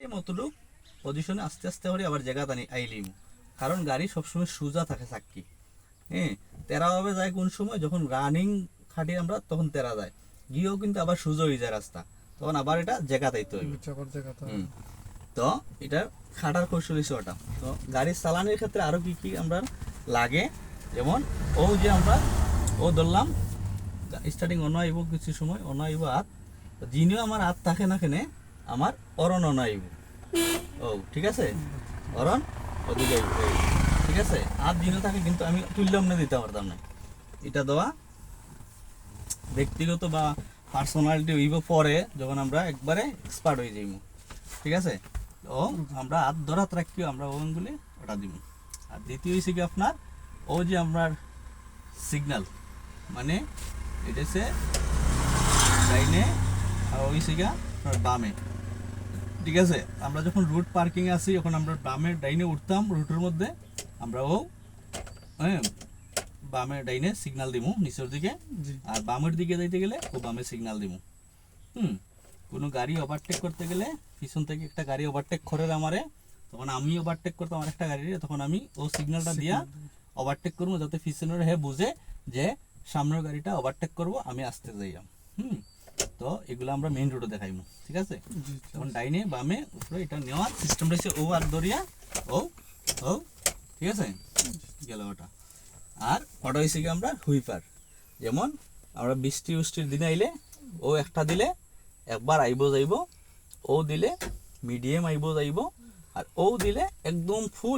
এই মতলুক পজিশনে আস্তে আস্তে করে আবার জায়গা টানি আইলিম। কারণ গাড়ি সবসময় সোজা থাকে চাক্কি হ্যাঁ তেরা হবে যায় কোন সময়? যখন রানিং খাটি আমরা তখন তেরা যায়। গিয়েও কিন্তু আবার সোজা হয়ে যায় রাস্তা। তখন আবার এটা জায়গা তাইতে হইবে। তো এটা খাটার কৌশল হিসেবে ওটা। তো গাড়ি চালানোর ক্ষেত্রে আরও কি কি আমরা লাগে? যেমন ও যে আমরা ও ধরলাম স্টার্টিং অনাইব কিছু সময় অনাইব হাত। যিনিও আমার হাত থাকে না কেনে আমার অরণ অনাইব ও, ঠিক আছে? অরণ ওদিকে ঠিক আছে? হাত যিনি থাকে কিন্তু আমি তুললাম না দিতে পারতাম না। এটা দেওয়া ব্যক্তিগত বা পার্সোনালিটি হইব পরে যখন আমরা একবারে এক্সপার্ট হয়ে যাইব। ঠিক আছে? ও, আমরা হাত ধরাত রাখিও, আমরা ওগুলি ওটা দিব। আর দ্বিতীয় হয়েছে কি আপনার, ও যে আপনার সিগন্যাল মানে এটা হচ্ছে ডাইনে আর ওই বামে। ঠিক আছে? আমরা যখন রুট পার্কিং আছি যখন আমরা বামে ডাইনে উঠতাম রুটের মধ্যে আমরা ও হ্যাঁ বামে ডাইনে সিগনাল দিব নিচের দিকে। আর বামের দিকে যাইতে গেলে ও বামে সিগনাল দিব হুম কোনো গাড়ি ওভারটেক করতে গেলে পিছন থেকে একটা গাড়ি ওভারটেক করে আমারে। তখন আমি ওভারটেক করতাম আমার একটা গাড়ি তখন আমি ও সিগন্যালটা দিয়া ওভারটেক করব যাতে পিছনের হে বুঝে যে সামনের গাড়িটা ওভারটেক করব আমি আসতে যাইয়াম। হুম তো এগুলো আমরা মেইন রোডে দেখাইমু ঠিক আছে? তখন ডাইনে বামে উপরে এটা নেওয়ার সিস্টেমটা হচ্ছে ও আর দরিয়া ও ও ঠিক আছে? গেল ওটা। আর ওটা হয়েছে কি আমরা হুইপার। যেমন আমরা বৃষ্টি উষ্টির দিনে আইলে ও একটা দিলে একবার আইব যাইব ও দিলে মিডিয়াম আইব যাইব আর ও দিলে একদম ফুল